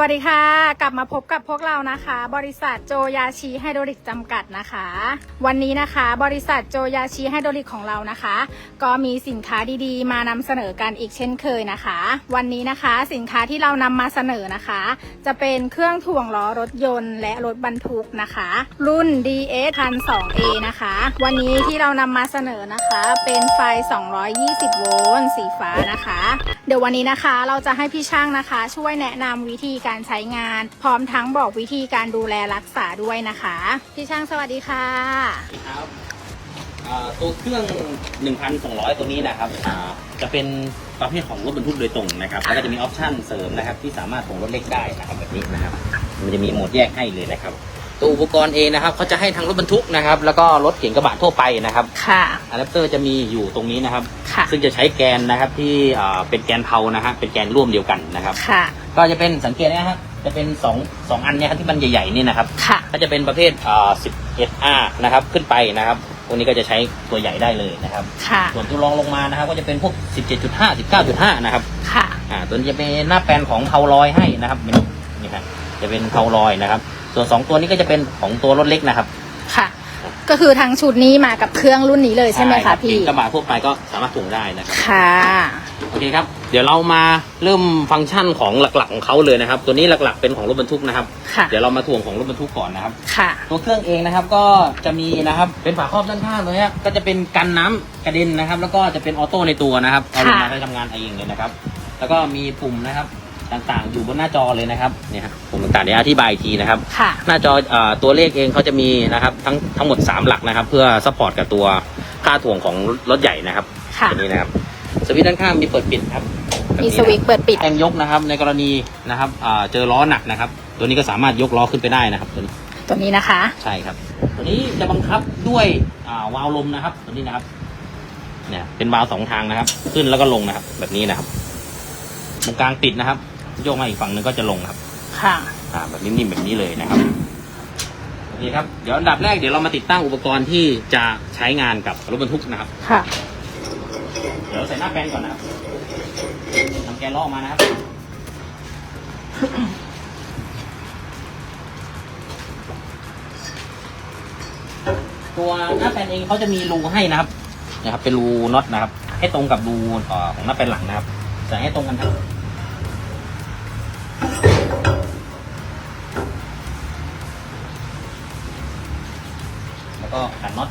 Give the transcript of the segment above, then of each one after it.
วัสดีค่ะ กลับมาพบกับพวกเรานะคะ บริษัทโจยาชีไฮโดริกจำกัดนะคะ วันนี้นะคะ บริษัทโจยาชีไฮโดริกของเรานะคะ ก็มีสินค้าดีๆ มานำเสนอกันอีกเช่นเคยนะคะ วันนี้นะคะสินค้าที่เรานำมาเสนอนะคะ จะเป็นเครื่องถ่วงล้อรถยนต์ และรถบรรทุกนะคะ รุ่น DS 1 2 A นะคะ วันนี้ที่เรานำมาเสนอนะคะ เป็นไฟ 220 โวลต์สีฟ้านะคะ เดี๋ยววันนี้นะคะเราจะให้พี่ช่างนะคะ ช่วยแนะนำวิธีการใช้งาน พร้อมทั้งบอกวิธีการดูแลรักษาด้วยนะคะ พี่ช่างสวัสดีค่ะ ครับอ่าตัวเครื่อง 1,200 ตัวนี้นะครับอ่าจะเป็นประเภทของรถบรรทุกโดยตรงนะครับ แล้วก็จะมีออปชั่นเสริมนะครับที่สามารถส่งรถเล็กได้นะครับแบบนี้นะครับ มันจะมีโหมดแยกให้เลยนะครับ ตัวอุปกรณ์เองนะครับเขาจะให้ทั้งรถบรรทุกนะครับ แล้วก็รถเก๋งกระบะทั่วไปนะครับค่ะอะแดปเตอร์จะมีอยู่ตรงนี้นะครับ ค่ะ ซึ่งจะใช้แกนนะครับที่อ่าเป็นแกนเผานะฮะเป็นแกนร่วมเดียวกันนะครับ ค่ะ ก็จะเป็นสังเกตนะครับจะเป็นสองสองอันเนี่ยครับที่มันใหญ่ๆนี่นะครับ ค่ะ ก็จะเป็นประเภทอ่า 11R นะครับขึ้นไปนะครับตัวนี้ก็จะใช้ตัวใหญ่ได้เลยนะครับ ค่ะ ส่วนตัวรองลงมานะครับ ก็จะเป็นพวก 17.5 19.5 นะครับ ค่ะ อ่าตัวนี้จะเป็นหน้าแปลนของเพาลอยให้นะครับเป็นนี่ครับจะเป็นเพาลอยนะครับ ส่วนสองตัวนี้ก็จะเป็นของตัวรถเล็กนะครับค่ะ ก็คือทั้งชุดนี้มากับเครื่องรุ่นนี้เลยใช่ไหมรัคะบพี่เก๋งกระบะทั่วไปก็สามารถส่งได้นะครับ ค่ะ โอเคครับ เดี๋ยวเรามาเริ่มฟังก์ชันของหลักๆของเขาเลยนะครับ ตัวนี้หลักๆเป็นของรถบรรทุกนะครับ ค่ะ เดี๋ยวเรามาถ่วงของรถบรรทุกก่อนนะครับ ค่ะ ตัวเครื่องเองนะครับก็จะมีนะครับเป็นฝาครอบด้านข้างเลยครับก็จะเป็นกันน้ำกระเด็นนะครับ แล้วก็จะเป็นออโต้ในตัวนะครับเอาลงมาค่ะ ได้ทำงานเองเลยนะครับ แล้วก็มีปุ่มนะครับ ต่างๆ อยู่บนหน้าจอเลยนะครับเนี่ยครับปุ่มต่างๆเดี๋ยวอธิบายอีกทีนะครับ ค่ะ หน้าจอเอ่อตัวเลขเองเขาจะมีนะครับทั้งทั้งหมด 3 หลักนะครับ เพื่อซัพพอร์ตกับตัวค่าถ่วงของรถใหญ่นะครับค่ะอันนี้นะครับสวิตช์ด้านข้างมีเปิดปิดครับแบบมีนี้สนะครับวิตช์เปิดปิด แรงยกนะครับ ในกรณีนะครับอ่าเจอล้อหนักนะครับ ตัวนี้ก็สามารถยกล้อขึ้นไปได้นะครับตัวนี้ตัวนี้นะคะ ใช่ครับ ตัวนี้จะบังคับด้วยอ่าวาล์วลมนะครับ ตัวนี้นะครับ เนี่ยเป็นวาล์วสองทางนะครับ ขึ้นแล้วก็ลงนะครับ แบบนี้นะครับตรงกลางปิดนะครับ โยกมาอีกฝั่งหนึงก็จะลงครับค่ะ อ่าแบบนิ่มๆแบบนี้เลยนะครับโอเคครับเดี๋ยวอันดับแรกเดี๋ยวเรามาติดตั้งอุปกรณ์ที่จะใช้งานกับรถบรรทุกนะครับ ค่ะ เดี๋ยวใส่หน้าแปลนก่อนนะครับนำแกนล้อออกมานะครับ ตัวหน้าแปลนเองเขาจะมีรูให้นะครับ นะครับ เป็นรูน็อตนะครับ ให้ตรงกับรูเอ่อของหน้าแปลนหลังนะครับใส่ให้ตรงกันครับ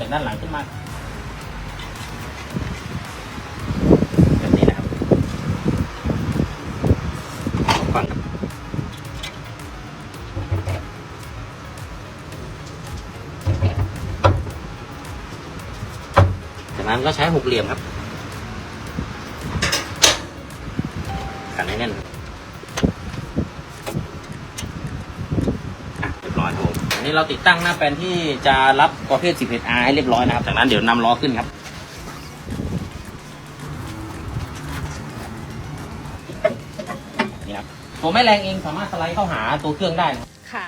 จากด้านหลังขึ้นมาแบบนี้นะครับฟังจากนั้นก็ใช้หกเหลี่ยมครับกันให้แน่นอะเรียบร้อยครับผมอั นนี้เราติดตั้งหน้าแปลนที่จะรับประเภท 11R ให้เรียบร้อยนะครับ จากนั้นเดี๋ยวนำล้อขึ้นครับ นี่ครับตัวแม่แรงเองสามารถสไลด์เข้าหาตัวเครื่องได้นะครับค่ะ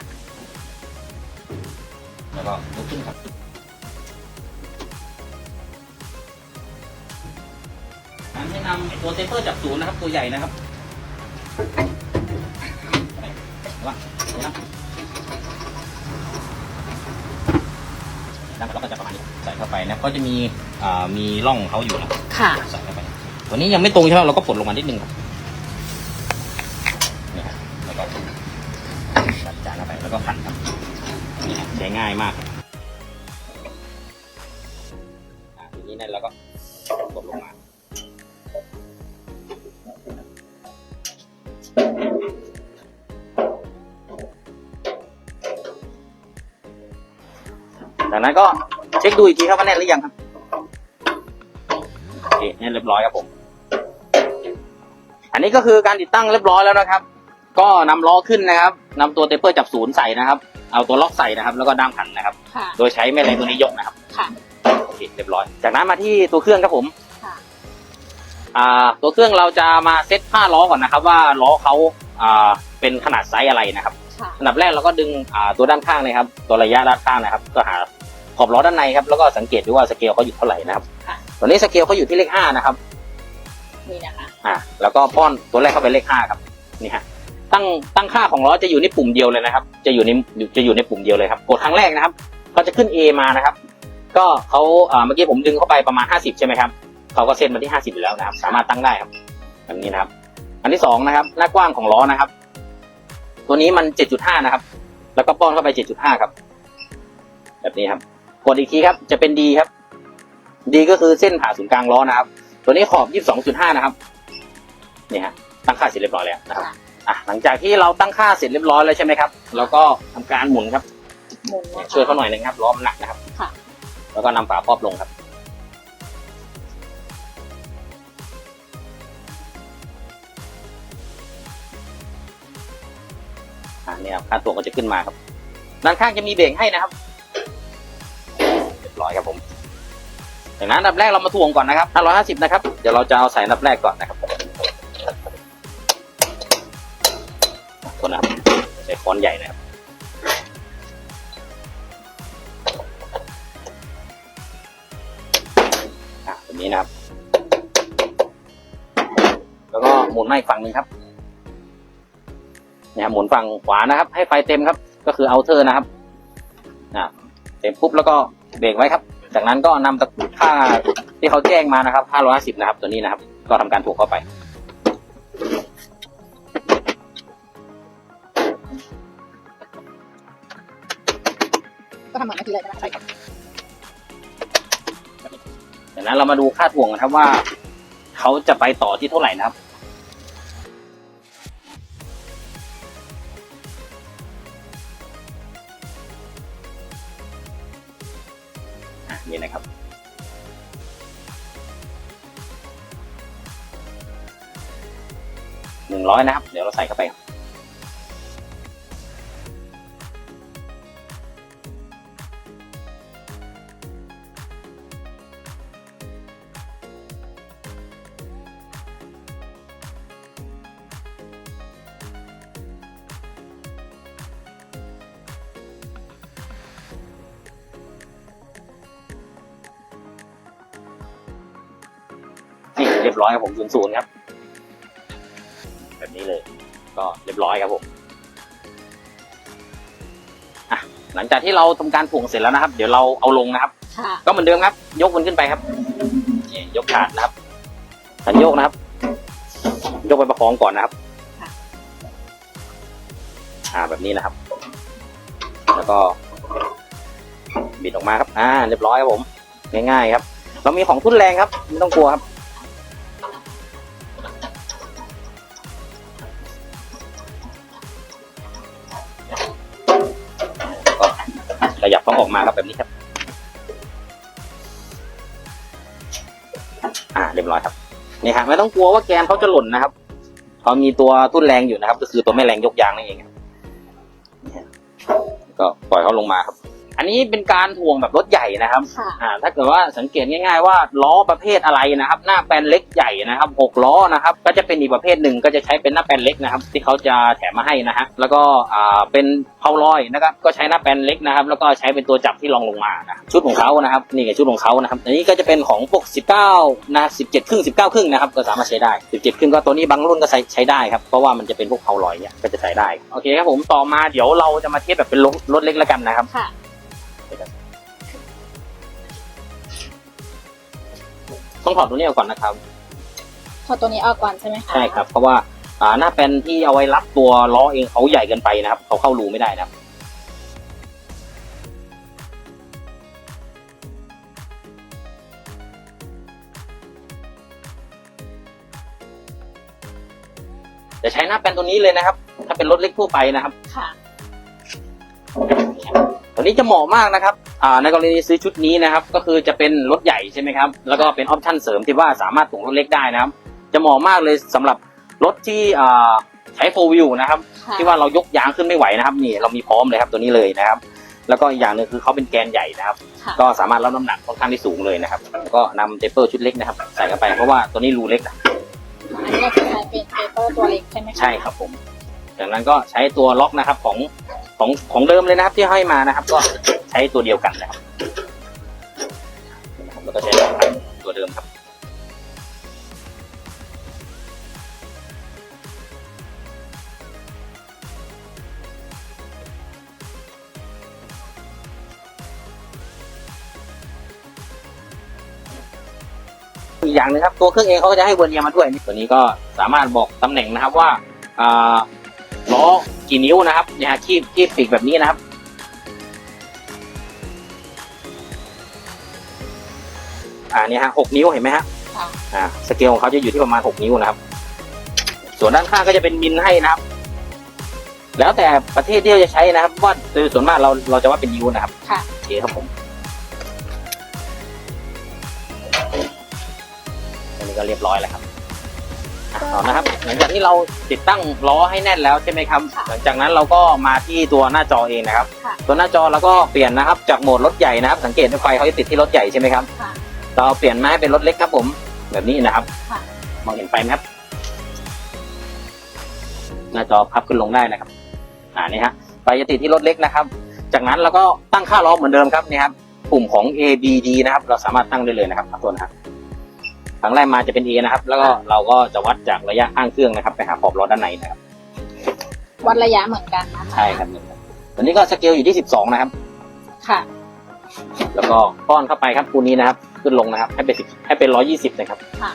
แล้วก็ยกขึ้นครับการแนะนำตัวเทปเปอร์จับศูนย์นะครับ ตัวใหญ่นะครับไประวังระวัง แล้วเราก็จะประมาณนี้ใส่เข้าไปนะก็จะมีอ่ามีร่องของเขาอยู่นะค่ะ ใส่เข้าไปตัวนี้ยังไม่ตรงใช่ไหมเราก็ปลดลงมานิดนึงครับนี่ครับแล้วก็จัดจานเข้าไปแล้วก็ขันครับนี่ครับใช้ง่ายมากอะทีนี้เนี่ยเราก็ จากนั้นก็เช็คดูอีกทีครับว่าแน่นหรือยังครับโอเคเนี่ยเรียบร้อยครับผม อันนี้ก็คือการติดตั้งเรียบร้อยแล้วนะครับ ก็นำล้อขึ้นนะครับนำตัวเตเปอร์จับศูนย์ใส่นะครับ เอาตัวล็อกใส่นะครับ แล้วก็ด้ามขันนะครับค่ะโดยใช้แม่เหล็กตัวนี้ยกนะครับค่ะโอเคเรียบร้อย จากนั้นมาที่ตัวเครื่องครับผมค่ะอ่าตัวเครื่องเราจะมาเซตผ้าล้อก่อนนะครับ ว่าล้อเขาอ่าเป็นขนาดไซส์อะไรนะครับค่ะอันดับแรกเราก็ดึงอ่าตัวด้านข้างเลยครับ ตัวระยะด้านข้างนะครับ ก็หา ขอบล้อด้านในครับแล้วก็สังเกตดูว่าสเกลเขาอยู่เท่าไหร่นะครับค่ะตอนนี้สเกลเขาอยู่ที่เลขห้านะครับนี่นะคะอ่าแล้วก็ป้อนตัวแรกเข้าไปเลขห้าครับนี่ฮะตั้งตั้งค่าของล้อจะอยู่ในปุ่มเดียวเลยนะครับ จะอยู่ในจะอยู่ในปุ่มเดียวเลยครับกดครั้งแรกนะครับก็จะขึ้น A มานะครับ ก็เขาอ่าเมื่อกี้ผมดึงเข้าไปประมาณ 50 ใช่ไหมครับเขาก็เซ็นมาที่ 50อยู่แล้วนะครับ สามารถตั้งได้ครับแบบนี้นะครับ อันที่สองนะครับ หน้ากว้างของล้อนะครับ ตัวนี้มัน 7.5 นะครับ แล้วก็ป้อนเข้าไป 7.5 ครับ แบบนี้ครับ กดอีกทีครับ จะเป็น D ครับ D ก็คือเส้นผ่าศูนย์กลางล้อนะครับ ตัวนี้ขอบ 22.5 นะครับ นี่ฮะ ตั้งค่าเสร็จเรียบร้อยแล้วนะครับ อะ หลังจากที่เราตั้งค่าเสร็จเรียบร้อยแล้วใช่ไหมครับ เราก็ทำการหมุนครับ หมุนนะคะช่วยเขาหน่อยหนึงครับ ล้อมันหนักนะครับ ค่ะ แล้วก็นำฝาครอบลงครับ อ่าเนี่ยครับค่าตัวก็จะขึ้นมาครับ ด้านข้างจะมีเบรกให้นะครับเร้อยครับผมจากนั้นอันดับแรกเรามาถ่วงก่อนนะครับ550นะครับ เดี๋ยวเราจะเอาใส่อันดับแรกก่อนนะครับคนนะครับใส่ค้อนใหญ่นะครับอะแบบนี้นะครับ แล้วก็หมุนมาอีกฝั่งหนึ่งครับนี่ยครับหมุนฝั่งขวานะครับ ให้ไฟเต็มครับ ก็คือเอาเทอร์นะครับอะเต็มปุ๊บแล้วก็ เบรกไว้ครับ จากนั้นก็นำตะกรุดค่าที่เขาแจ้งมานะครับ 550 นะครับ ตัวนี้นะครับ ก็ทำการถูกเข้าไป ก็ทำเหมือนเมื่อกี้เลยใช่ไหมใช่ครับจากนั้นเรามาดูค่าถ่วงกันครับว่า เขาจะไปต่อที่เท่าไหร่นะครับ ใส่เข้าไป นี่เรียบร้อยครับผมศูนย์ศูนย์ครับ แบบนี้เลย ก็เรียบร้อยครับผมอะหลังจากที่เราทำการผงเสร็จแล้วนะครับ เดี๋ยวเราเอาลงนะครับค่ะก็เหมือนเดิมครับ ยกมันขึ้นไปครับนี่ยกขาดนะครับสันโยกนะครับ ยกไปประคองก่อนนะครับอ่าแบบนี้นะครับ แล้วก็บิดออกมาครับ อ่า เรียบร้อยครับผม ง่ายๆครับ เรามีของทุนแรงครับ ไม่ต้องกลัวครับ นี่ฮะไม่ต้องกลัวว่าแกนเขาจะหล่นนะครับเขามีตัวทุ่นแรงอยู่นะครับ ก็คือตัวแม่แรงยกยางนั่นเองครับก็ปล่อยเขาลงมาครับ อันนี้เป็นการถ่วงแบบรถใหญ่นะครับค่ะอ่าถ้าเกิดว่าสังเกตง่ายๆว่าล้อประเภทอะไรนะครับ หน้าแปลนเล็กใหญ่นะครับหกล้อนะครับ ก็จะเป็นอีกประเภทหนึ่งก็จะใช้เป็นหน้าแปลนเล็กนะครับ ที่เขาจะแถมมาให้นะฮะแล้วก็อ่าเป็นเพาลอยนะครับก็ใช้หน้าแปลนเล็กนะครับ แล้วก็ใช้เป็นตัวจับที่รองลงมานะชุดของเขานะครับนี่ไงชุดของเขานะครับอันนี้ก็จะเป็นของพวก 19นะ17 ครึ่ง 19 ครึ่งนะครับก็สามารถใช้ได้ 17 ครึ่งก็ตัวนี้บางรุ่นก็ใช้ใช้ได้ครับเพราะว่ามันจะเป็นพวกเพาลอยเนี่ยก็จะใช้ได้โอเคครับผมต่อมาเดี๋ยวเราจะมาเทียบแบบเป็นรถรถเล็กแล้วกันนะครับ ต้องถอดตัวนี้ออกก่อนนะครับพอตัวนี้ออกก่อนใช่ไหมคะใช่ครับ เพราะว่าอ่าหน้าแปลนที่เอาไว้รับตัวล้อเองเขาใหญ่เกินไปนะครับเขาเข้ารูไม่ได้นะครับ จะใช้หน้าแปลนตัวนี้เลยนะครับ ถ้าเป็นรถเล็กทั่วไปนะครับค่ะ ตัวนี้จะเหมาะมากนะครับอ่าในกรณีซื้อชุดนี้นะครับ ก็คือจะเป็นรถใหญ่ใช่ไหมครับ แล้วก็เป็นออปชั่นเสริมที่ว่าสามารถส่งรถเล็กได้นะครับ จะเหมาะมากเลยสำหรับรถที่อ่าใช้โฟวิวนะครับค่ะที่ว่าเรายกยางขึ้นไม่ไหวนะครับ นี่เรามีพร้อมเลยครับตัวนี้เลยนะครับ แล้วก็อีกอย่างหนึ่งคือเขาเป็นแกนใหญ่นะครับค่ะก็สามารถรับน้ำหนักค่อนข้างที่สูงเลยนะครับแล้วก็นำเทปเปอร์ชุดเล็กนะครับ ใส่เข้าไปเพราะว่าตัวนี้รูเล็กนะอันนี้เราจะใช้เป็นเปเปอร์ตัวเล็กใช่ไหมคะใช่ครับผม จากนั้นก็ใช้ตัวล็อกนะครับของของของเดิมเลยนะครับที่ห้อยมานะครับ ก็ใช้ตัวเดียวกันนะครับแล้วก็ใช้ตัวเดิมครับอีกอย่างนึงครับตัวเครื่องเองเขาก็จะให้เวอร์เนียมาด้วยตัวนี้ก็สามารถบอกตำแหน่งนะครับว่า ล้อกี่นิ้วนะครับเนี่ยฮะคีบคีบปีกแบบนี้นะครับ อ่าเนี่ยฮะหกนิ้วเห็นไหมฮะค่ะอ่าสเกลของเขาจะอยู่ที่ประมาณหกนิ้วนะครับ ส่วนด้านข้างก็จะเป็นมิลให้นะครับ แล้วแต่ประเทศที่เราจะใช้นะครับว่าโดยส่วนมากเราเราจะว่าเป็นนิ้วนะครับค่ะโอเคครับผมอันนี้ก็เรียบร้อยแล้วครับอะ ต่อนะครับ หลังจากที่เราติดตั้งล้อให้แน่นแล้วใช่ไหมครับค่ะหลังจากนั้นเราก็มาที่ตัวหน้าจอเองนะครับ ค่ะ ตัวหน้าจอเราก็เปลี่ยนนะครับจากโหมดรถใหญ่นะครับ สังเกตว่าไฟเขาจะติดที่รถใหญ่ใช่ไหมครับ ค่ะ เราเปลี่ยนมาให้เป็นรถเล็กครับผม แบบนี้นะครับค่ะ มองเห็นไฟไหมครับ หน้าจอพับขึ้นลงได้นะครับ อ่านี่ฮะไฟจะติดที่รถเล็กนะครับ จากนั้นเราก็ตั้งค่าล้อเหมือนเดิมครับนี่ครับ ปุ่มของ A B D นะครับ เราสามารถตั้งได้เลยนะครับขอโทษนะครับ ครั้งแรกมาจะเป็น A นะครับ แล้วก็เราก็จะวัดจากระยะข้างเครื่องนะครับ ไปหาขอบล้อด้านในนะครับ วัดระยะเหมือนกันนะคะใช่ครับตัวนี้ก็สเกลอยู่ที่ 12 นะครับ ค่ะ แล้วก็ป้อนเข้าไปครับคูนี้นะครับ ขึ้นลงนะครับ ให้เป็น10ให้เป็น 120 นะครับ ค่ะ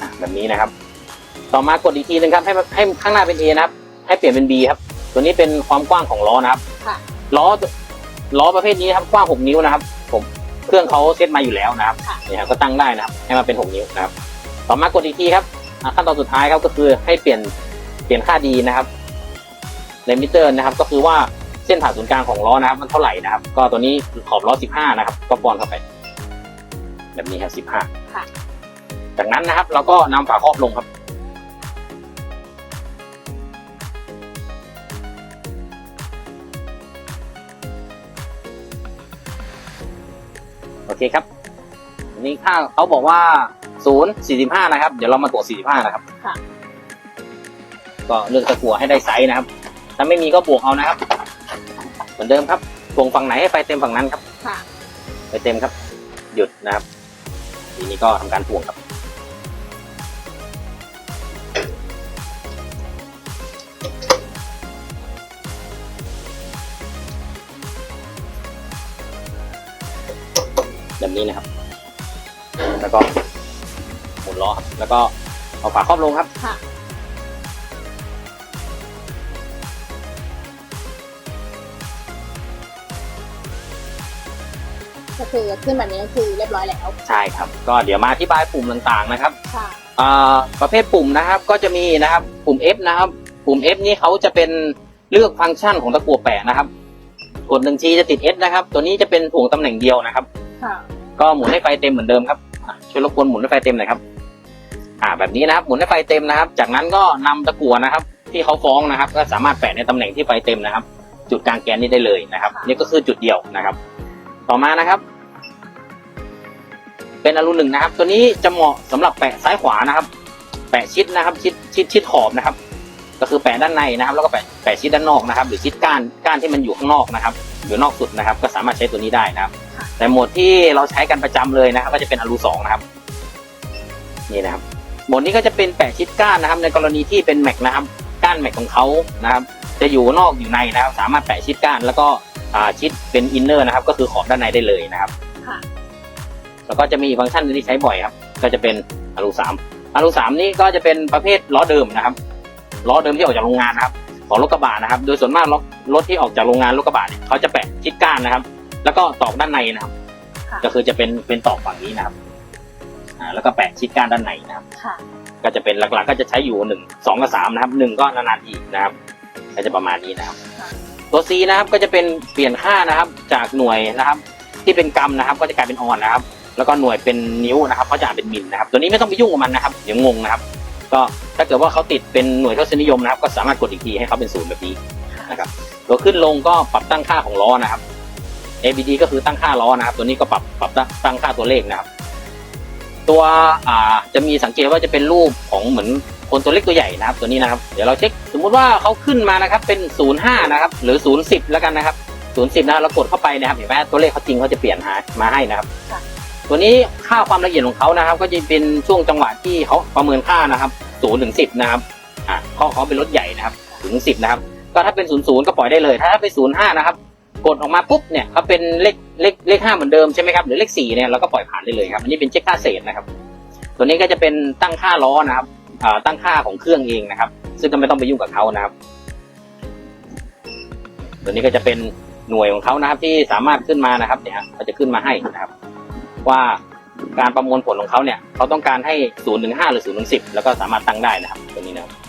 อะแบบนี้นะครับ ต่อมากดอีกทีหนึงครับ ให้ให้ข้างหน้าเป็น A นะครับ ให้เปลี่ยนเป็น B ครับ ตัวนี้เป็นความกว้างของล้อนะครับ ค่ะ ล้อล้อประเภทนี้นะครับกว้าง 6 นิ้วนะครับ ผม เครื่องเขาเซตมาอยู่แล้วนะครับค่ะเนี่ยครับก็ตั้งได้นะครับ ให้มาเป็น 6 นิ้วนะครับ ต่อมากดอีกทีครับอะขั้นตอนสุดท้ายครับก็คือให้เปลี่ยนเปลี่ยนค่าดีนะครับในมิเตอร์นะครับ ก็คือว่าเส้นผ่านศูนย์กลางของล้อนะครับ มันเท่าไหร่นะครับ ก็ตัวนี้ขอบล้อ 15 นะครับ ก็ป้อนเข้าไป แบบนี้ครับ 15ค่ะจากนั้นนะครับ เราก็นำฝาครอบลงครับ เคครับอันนี้ค่าเขาบอกว่าศูนย์สี่สิบห้านะครับ เดี๋ยวเรามาตรวจสี่สิบห้านะครับ ค่ะ ก็เลือกตะกั่วให้ได้ไซส์นะครับ ถ้าไม่มีก็บวกเอานะครับ เหมือนเดิมครับทวงฝั่งไหนให้ไฟเต็มฝั่งนั้นครับ ค่ะไฟเต็มครับ หยุดนะครับ ทีนี้ก็ทำการทวงครับ นี้นะครับ แล้วก็หมุนล้อครับ แล้วก็เอาฝาครอบลงครับ ค่ะ ก็คือขึ้นแบบนี้ก็คือเรียบร้อยแล้ว ใช่ครับ ก็เดี๋ยวมาอธิบายปุ่มต่างๆนะครับค่ะ อ่าประเภทปุ่มนะครับ ก็จะมีนะครับ ปุ่ม F นะครับ ปุ่ม F นี่เขาจะเป็นเลือกฟังก์ชันของตะกั่วแปะนะครับ กดหนึ่งทีจะติด S นะครับ ตัวนี้จะเป็นถ่วงตำแหน่งเดียวนะครับ ค่ะ ก็หมุนให้ไฟเต็มเหมือนเดิมครับช่วยรบกวนหมุนให้ไฟเต็มหน่อยครับ อ่า แบบนี้นะครับ หมุนให้ไฟเต็มนะครับ จากนั้นก็นำตะกั่วนะครับ ที่เขาฟ้องนะครับ ก็สามารถแปะในตำแหน่งที่ไฟเต็มนะครับ จุดกลางแกนนี้ได้เลยนะครับ นี่ก็คือจุดเดียวนะครับ ต่อมานะครับ เป็นอลูหนึ่งนะครับ ตัวนี้จะเหมาะสำหรับแปะซ้ายขวานะครับ แปะชิดนะครับ ชิดชิดชิดขอบนะครับ ก็คือแปะด้านในนะครับ แล้วก็แปะแปะชิดด้านนอกนะครับ หรือชิดก้านก้านที่มันอยู่ข้างนอกนะครับ อยู่นอกสุดนะครับ ก็สามารถใช้ตัวนี้ได้นะครับ แต่โหมดที่เราใช้กันประจำเลยนะครับ ก็จะเป็นอลูสองนะครับ นี่นะครับโหมดนี้ก็จะเป็นแปะชิดก้านนะครับ ในกรณีที่เป็นแม็กนะครับ ก้านแม็กของเขานะครับ จะอยู่นอกอยู่ในนะครับ สามารถแปะชิดก้านแล้วก็อ่าชิดเป็นอินเนอร์นะครับ ก็คือขอบด้านในได้เลยนะครับค่ะแล้วก็จะมีอีกฟังก์ชันหนึ่งที่ใช้บ่อยครับ ก็จะเป็นอลูสามอลูสามนี่ก็จะเป็นประเภทล้อเดิมนะครับล้อเดิมที่ออกจากโรงงานนะครับ ของรถกระบะนะครับ โดยส่วนมากรถรถที่ออกจากโรงงานรถกระบะเนี่ยเขาจะแปะชิดก้านนะครับ แล้วก็ตอกด้านในนะครับ ค่ะก็คือจะเป็นเป็นตอกฝั่งนี้นะครับอ่าแล้วก็แปะชิดก้านด้านในนะครับ ค่ะก็จะเป็นหลักๆ ก็จะใช้อยู่หนึ่งสองกับสามนะครับหนึ่งก็นานๆทีนะครับ ก็จะประมาณนี้นะครับค่ะตัว C นะครับก็จะเป็นเปลี่ยนค่านะครับจากหน่วยนะครับ ที่เป็นกรัมนะครับ ก็จะกลายเป็นออนนะครับ แล้วก็หน่วยเป็นนิ้วนะครับเขาจะอ่านเป็นมิลนะครับ ตัวนี้ไม่ต้องไปยุ่งกับมันนะครับเดี๋ยวงงนะครับ ก็ถ้าเกิดว่าเขาติดเป็นหน่วยทศนิยมนะครับ ก็สามารถกดอีกทีให้เขาเป็นศูนย์แบบนี้นะครับตัวขึ้นลงก็ปรับตั้งค่าของล้อนะครับ ABD ก็คือตั้งค่าล้อนะครับ ตัวนี้ก็ปรับปรับตั้งค่าตัวเลขนะครับ ตัวอ่าจะมีสังเกตว่าจะเป็นรูปของเหมือนคนตัวเล็กตัวใหญ่นะครับ ตัวนี้นะครับ เดี๋ยวเราเช็คสมมุติว่าเขาขึ้นมานะครับ เป็น 05 นะครับ หรือ 010 แล้วกันนะครับ 010 นะครับเรากดเข้าไปนะครับเห็นไหมตัวเลขเขาจริงเขาจะเปลี่ยนหามาให้นะครับค่ะตัวนี้ค่าความละเอียดของเขานะครับ ก็จะเป็นช่วงจังหวะที่เขาประเมินค่านะครับ0ถึง10 นะครับอ่าเขาเขาเป็นรถใหญ่นะครับ ถึง 10 นะครับ ก็ถ้าเป็น 00 ก็ปล่อยได้เลย ถ้าเป็น 05 นะครับ กดออกมาปุ๊บเนี่ยเขาเป็นเลขเลขเลขห้าเหมือนเดิมใช่ไหมครับหรือเลขสี่เนี่ยเราก็ปล่อยผ่านได้เลยครับอันนี้เป็นเช็คค่าเศษนะครับ ตัวนี้ก็จะเป็นตั้งค่าล้อนะครับตั้งค่าของเครื่องเองนะครับ ซึ่งก็ไม่ต้องไปยุ่งกับเขานะครับ ตัวนี้ก็จะเป็นหน่วยของเขานะครับที่สามารถขึ้นมานะครับเนี่ยเขาจะขึ้นมาให้นะครับ ว่าการประมวลผลของเขาเนี่ยเขาต้องการให้ศูนย์ถึงห้าหรือศูนย์ถึงสิบแล้วก็สามารถตั้งได้นะครับตัวนี้นะครับ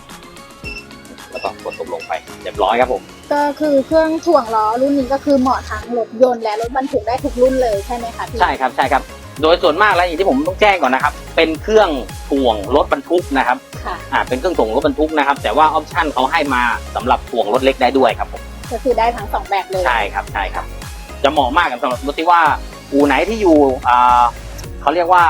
แล้วก็กดตกลงไปเรียบร้อยครับผม ก็คือเครื่องถ่วงล้อรุ่นนี้ก็คือเหมาะทั้งรถยนต์และรถบรรทุกได้ทุกรุ่นเลยใช่ไหมคะพี่ใช่ครับใช่ครับ โดยส่วนมากแล้วอย่างที่ผมต้องแจ้งก่อนนะครับ เป็นเครื่องถ่วงรถบรรทุกนะครับค่ะอ่าเป็นเครื่องถ่วงรถบรรทุกนะครับ แต่ว่าออปชั่นเขาให้มาสำหรับถ่วงรถเล็กได้ด้วยครับผมก็คือได้ทั้งสองแบบเลยใช่ครับใช่ครับ จะเหมาะมากกับสำหรับรถที่ว่าอู่ไหนที่อยู่อ่าเขาเรียกว่า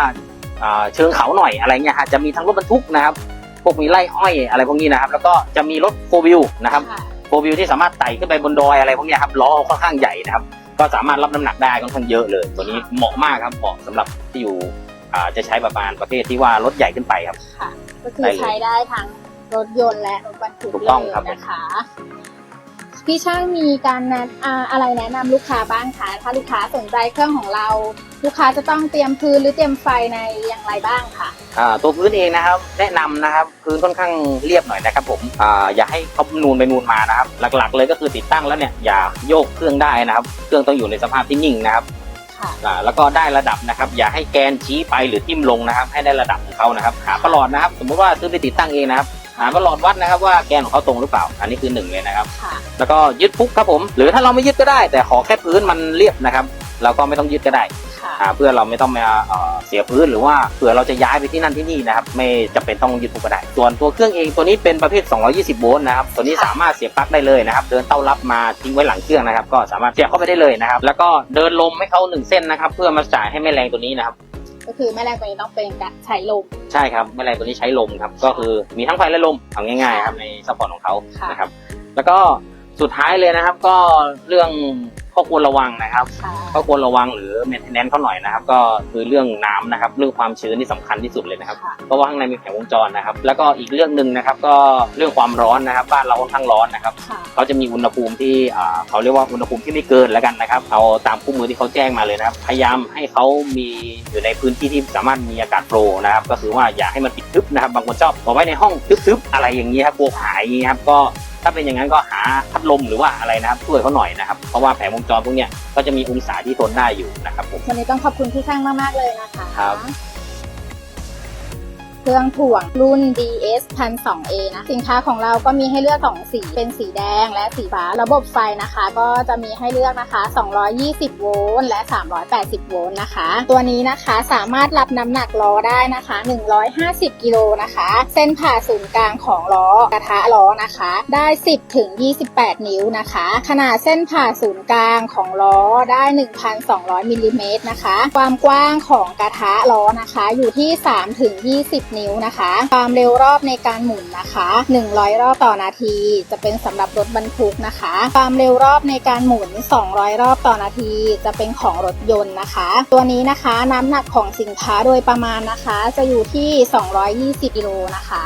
อ่าเชิงเขาหน่อยอะไรเงี้ยฮะจะมีทั้งรถบรรทุกนะครับพ วกมีไร่อ้อยอะไรพวกนี้นะครับ แล้วก็จะมีรถโฟวิวนะครับค่ะโฟวิวที่สามารถไต่ขึ้นไปบนดอยอะไรพวกเนี้ยครับล้อค่อนข้างใหญ่นะครับ ก็สามารถรับน้ำหนักได้ค่อนข้างเยอะเลย ตัวนี้เหมาะมากครับเหมาะสำหรับที่อยู่อ่าจะใช้ประมาณประเภทที่ว่ารถใหญ่ขึ้นไปครับค่ะก็คือได้เลยใช้ได้ทั้งรถยนต์และรถบรรทุกถูกเลต้องยครับนะคะพี่ช่างมีการแนะอ่าอะไรแนะนำลูกค้าบ้างคะถ้าลูกค้าสนใจเครื่องของเรา ลูกค้าจะต้องเตรียมพื้นหรือเตรียมไฟในอย่างไรบ้างคะอ่าตัวพื้นเองนะครับ แนะนำนะครับพื้นค่อนข้างเรียบหน่อยนะครับผมอ่าอย่าให้เขานูนไปนูนมานะครับ หลักๆ เลยก็คือติดตั้งแล้วเนี่ยอย่าโยกเครื่องได้นะครับ เครื่องต้องอยู่ในสภาพที่นิ่งนะครับค่ะ อ่าแล้วก็ได้ระดับนะครับ อย่าให้แกนชี้ไปหรือทิ่มลงนะครับ ให้ได้ระดับของเขานะครับ หาประหลอดนะครับ สมมติว่าซื้อไปติดตั้งเองนะครับหาประหลอดวัดนะครับว่าแกนของเขาตรงหรือเปล่า อันนี้คือหนึ่งเลยนะครับ ค่ะ แล้วก็ยึดปุ๊บครับผม หรือถ้าเราไม่ยึดก็ได้ แต่ขอแค่พื้นมันเรียบนะครับ เราก็ไม่ต้องยึดก็ได้ ค่ะอ่าเพื่อเราไม่ต้องมาเอ่อเสียพื้นหรือว่าเผื่อเราจะย้ายไปที่นั่นที่นี่นะครับไม่จำเป็นต้องยึดทุกกระไดส่วนตัวเครื่องเองตัวนี้เป็นประเภท 220 โวลต์นะครับตัวนี้ค่ะสามารถเสียบปลั๊กได้เลยนะครับเดินเต้ารับมาทิ้งไว้หลังเครื่องนะครับ ก็สามารถเสียบเข้าไปได้เลยนะครับ แล้วก็เดินลมให้เขาหนึ่งเส้นนะครับ เพื่อมาจ่ายให้แม่แรงตัวนี้นะครับก็คือแม่แรงตัวนี้ต้องเป็นการใช้ลม ใช่ครับแม่แรงตัวนี้ใช้ลมครับก็คือมีทั้งไฟและลมเอาง่ายๆครับในซัพพอร์ตของเขาค่ะนะครับแล้วก็สุดท้ายเลยนะครับก็เรื่อง ข้อควรระวังนะครับค่ะก็ควรระวังหรือ maintenance เขาหน่อยนะครับ ก็คือเรื่องน้ำนะครับ เรื่องความชื้นที่สำคัญที่สุดเลยนะครับค่ะเพราะว่าข้างในมีแผงวงจรนะครับ แล้วก็อีกเรื่องหนึ่งนะครับ ก็เรื่องความร้อนนะครับ บ้านเราค่อนข้างร้อนนะครับค่ะเขาจะมีอุณหภูมิที่อ่าเขาเรียกว่าอุณหภูมิที่ไม่เกินแล้วกันนะครับ เอาตามคู่มือที่เขาแจ้งมาเลยนะครับ พยายามให้เขามีอยู่ในพื้นที่ที่สามารถมีอากาศโปรนะครับ ก็คือว่าอย่าให้มันปิดทึบนะครับ บางคนชอบเอาไว้ในห้องทึบๆอะไรอย่างนี้ครับกลัวหายอย่างนี้ครับก็ถ้าเป็นอย่างนั้นก็หาพัดลมหรือว่าอะไรนะครับช่วยเขาหน่อยนะครับ เพราะว่าแผงวงจรพวกเนี้ยก็จะมีองศาที่ทนได้อยู่นะครับผม วันนี้ต้องขอบคุณพี่ช่างมาก ๆ เลยนะคะ ครับ เครื่องถ่วงรุ่น DS 1 2 A นะ สินค้าของเราก็มีให้เลือก 2 สี เป็นสีแดงและสีฟ้า ระบบไฟนะคะ ก็จะมีให้เลือกนะคะ 220 โวลต์และ 380 โวลต์นะคะ ตัวนี้นะคะสามารถรับน้ำหนักล้อได้นะคะ 150 กิโลนะคะ เส้นผ่าศูนย์กลางของล้อกระทะล้อนะคะ ได้ 10 ถึง 28 นิ้วนะคะ ขนาดเส้นผ่าศูนย์กลางของล้อได้ 1,200มิลลิเมตรนะคะ ความกว้างของกระทะล้อนะคะ อยู่ที่ 3 ถึง 20นิ้วนะคะ ความเร็วรอบในการหมุนนะคะ 100 รอบต่อนาที จะเป็นสำหรับรถบรรทุกนะคะ ความเร็วรอบในการหมุน 200 รอบต่อนาที จะเป็นของรถยนต์นะคะ ตัวนี้นะคะน้ำหนักของสินค้าโดยประมาณนะคะ จะอยู่ที่ 220กิโลนะคะ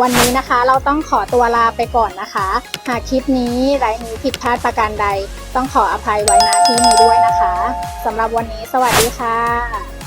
วันนี้นะคะเราต้องขอตัวลาไปก่อนนะคะ หากคลิปนี้ไร้มีผิดพลาดประการใด ต้องขออภัยไว้ณที่นี้ด้วยนะคะสำหรับวันนี้สวัสดีค่ะ